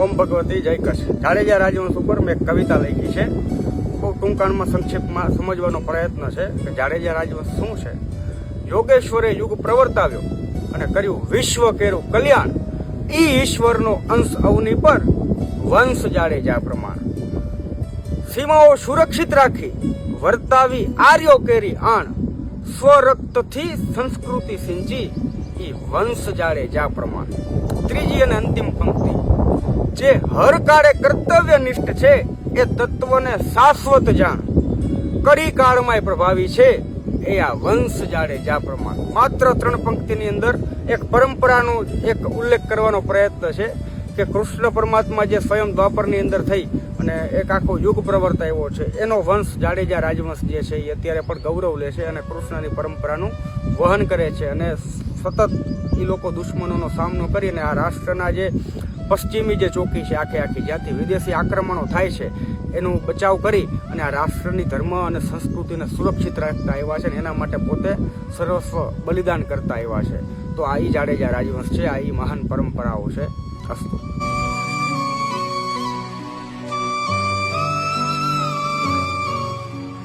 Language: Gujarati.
ઓમ ભગવતી, જય કચ્છ. જાડેજા રાજવંશ ઉપર મેં કવિતા લખી છે. બહુ ટૂંકાણમાં સંક્ષેપમાં સમજવાનો પ્રયત્ન છે કે જાડેજા રાજવંશ શું છે. યોગેશ્વરે યુગ પ્રવર્તાવ્યો અને કર્યું વિશ્વ કેરું કલ્યાણ. ઈ ઈશ્વરનો અંશ અવની પર વંશ જાડેજા પ્રમાણ. સીમાઓ સુરક્ષિત રાખી, વર્તાવી આર્યો કેરી આણ. સ્વરક્તથી સંસ્કૃતિ સિંચી, ઈ વંશ જાડેજા પ્રમાણ. ત્રીજી અને અંતિમ પંક્તિ. જે હર કાળે કર્તવ્યનિષ્ઠ છે, એ તત્વને શાશ્વત જાણ. કડી કાળમાંય પ્રભાવી છે, એ આ વંશ જાડેજા પ્રમાણ. માત્ર ત્રણ પંક્તિની અંદર એક પરંપરાનો એક ઉલ્લેખ કરવાનો પ્રયત્ન છે કે કૃષ્ણ પરમાત્મા જે સ્વયં દ્વાપરની અંદર થઈ અને એક આખો યુગ પ્રવર્તાયો છે, એનો વંશ જાડેજા રાજવંશ જે છે એ અત્યારે પણ ગૌરવ લે છે અને કૃષ્ણની પરંપરાનું વહન કરે છે અને સતત એ લોકો દુશ્મનોનો સામનો કરીને આ રાષ્ટ્રના જે પશ્ચિમી જે ચોકી છે આખે આખી, જ્યાંથી વિદેશી આક્રમણો થાય છે, એનું બચાવ કરી અને આ રાષ્ટ્રની ધર્મ અને સંસ્કૃતિને સુરક્ષિત રાખતા આવ્યા છે અને એના માટે પોતે સર્વસ્વ બલિદાન કરતા આવ્યા છે. તો આ જાડેજા રાજવંશ છે, આ મહાન પરંપરાઓ છે. અસ્તુ.